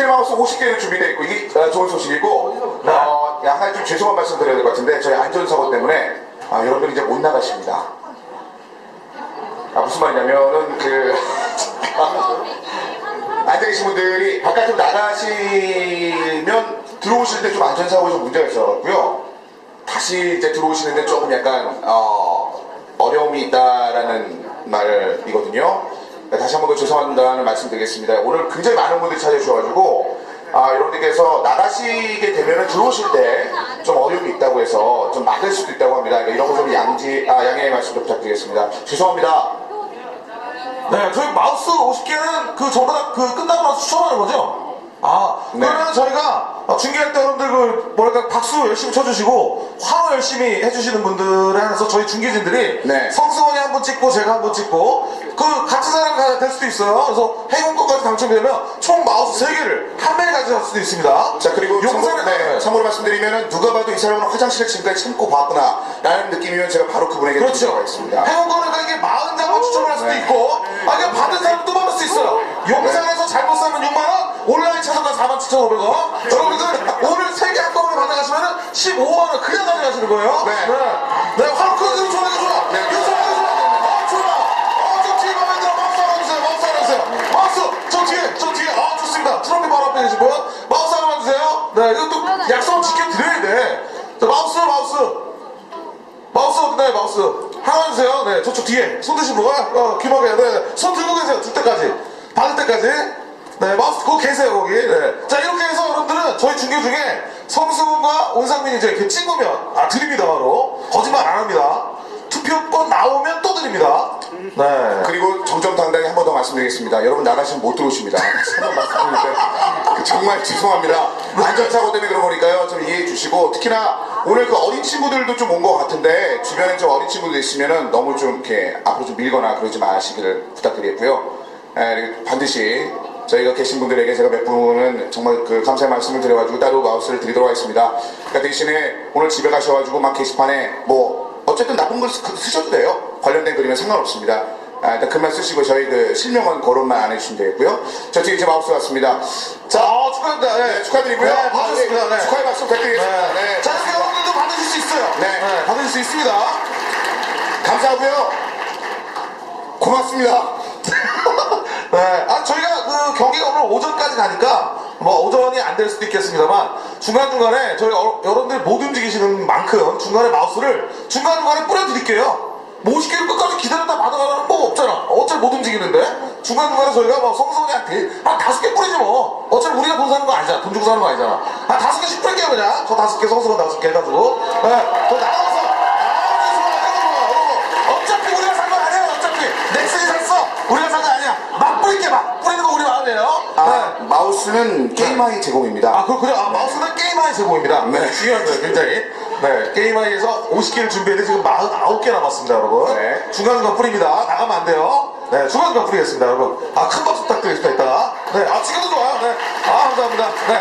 스틸마우스 50개를 준비되어 있고 이게 어, 좋은 소식이고 어, 약간 좀 죄송한 말씀 드려야 될 것 같은데 저희 안전사고 때문에 아, 여러분들이 이제 못 나가십니다. 아 무슨 말이냐면은 그 앉아 계신 분들이 바깥으로 나가시면 들어오실 때 좀 안전사고에 좀 문제가 있어갖고요. 다시 이제 들어오시는데 조금 약간 어, 어려움이 있다라는 말이거든요. 네, 다시 한 번 더 죄송하다는 말씀드리겠습니다. 오늘 굉장히 많은 분들이 찾아주셔가지고 아, 여러분들께서 나가시게 되면 들어오실 때 좀 어려움이 있다고 해서 좀 막을 수도 있다고 합니다. 그러니까 이런 거 좀 양지, 아, 양해의 말씀 좀 부탁드리겠습니다. 죄송합니다. 네, 저희 마우스 50개는 그 전부 다그 끝나고 나서 추첨하는 거죠? 아, 네. 그러면 저희가 중계할 때 여러분들 그 뭐랄까 박수 열심히 쳐주시고 환호 열심히 해주시는 분들에 한해서 저희 중계진들이 네. 성수원이 한 번 찍고 제가 한 번 찍고 그 같은 사람 될 수도 있어요. 그래서 행운권까지 당첨이 되면 총 마우스 3개를 한 명이 가져갈 수도 있습니다. 자 그리고 용산에 참고, 네, 참고로 말씀드리면 누가 봐도 이 사람은 화장실에 지금까지 참고 봤구나 라는 느낌이면 제가 바로 그분에게 그렇죠. 드리도록 하겠습니다 행운권을 이게 40장만 추첨을 할 수도 네. 있고, 아, 그냥 받은 사람 또 받을 수 있어요. 용산에서 잘못 사면 6만원, 온라인 차선가 47,500원. 여러분들, 오늘 3개 한꺼번에 받아가시면 15만원 그냥 가져가시는 거예요. 네. 네. 네, 이것도 약속 지켜드려야 돼. 자, 마우스, 마우스. 마우스 네 마우스. 하나 주세요. 네 저쪽 뒤에. 손 드신 분가 어 귀마개. 네 손 들고 계세요. 줄 때까지. 받을 때까지. 네 마우스 거기 계세요 거기. 네 자 이렇게 해서 여러분들은 저희 중계 중에 성수군과 온상민이 이제 이렇게 찍으면 아 드립니다 바로. 거짓말 안 합니다. 투표권 나오면 또 드립니다. 네. 그리고 정정당당히 한 번 더 말씀드리겠습니다. 여러분 나가시면 못 들어오십니다. 한번 말씀드리는데 그 정말 죄송합니다. 안전사고 때문에 그런 거니까요. 좀 이해해 주시고 특히나 오늘 그 어린 친구들도 좀 온 것 같은데 주변에 좀 어린 친구들 있으면은 너무 좀 이렇게 앞으로 좀 밀거나 그러지 마시기를 부탁드리겠고요. 에, 반드시 저희가 계신 분들에게 제가 몇 분은 정말 그 감사의 말씀을 드려가지고 따로 마우스를 드리도록 하겠습니다. 그러니까 대신에 오늘 집에 가셔가지고 막 게시판에 뭐 어쨌든 나쁜 글 쓰- 쓰셔도 돼요. 관련된 글이면 상관없습니다. 아, 일단 글만 쓰시고 저희 그 실명은 거론만 안 해주시면 되겠고요. 저쪽에 이제 마우스 왔습니다. 자, 아, 축하합니다 네, 네, 축하드리고요. 네 받으셨습니다 네. 축하의 박수 부탁드리겠습니다. 네. 네, 자 여러분들도 받으실 수 있어요 네. 받으실 수 있습니다 감사하고요. 고맙습니다. 네, 아 저희가 그 경기가 오늘 오전까지 가니까 뭐 오전이 안 될 수도 있겠습니다만 중간 중간에 저희 어, 여러분들 못 움직이시는 만큼 중간에 마우스를 중간 중간에 뿌려드릴게요. 뭐 50개를 끝까지 기다렸다 받아가는 뭐 없잖아. 어차피 못 움직이는데 중간 중간에 저희가 뭐 성성이한테 한 다섯 개 뿌리지 뭐. 어차피 우리가 돈 사는 거 아니잖아. 돈 주고 사는 거 아니잖아. 한 다섯 개씩 뿌릴게요 그냥. 저 다섯 개 성성은 다섯 개 해가지고. 네, 더 나가서. 아. 어차피 우리가 산 거 아니야 어차피 넥슨이 샀어 우리가 산 거 아니야 막 뿌릴게 막 뿌리는 거 우리 마음이에요 아, 네. 마우스는 게임하이 제공입니다. 아 그렇군요 아 마우스는 게임하이 제공입니다 네. 네. 중요한 거예요 굉장히 네 게임하이에서 50개를 준비했는데 지금 49개 남았습니다 여러분 네. 중간중간 뿌립니다 나가면 안 돼요 네 중간중간 뿌리겠습니다 여러분. 아 큰 박수 부탁드리겠습니다 이따가 네 아 지금도 좋아요. 네 아 감사합니다. 네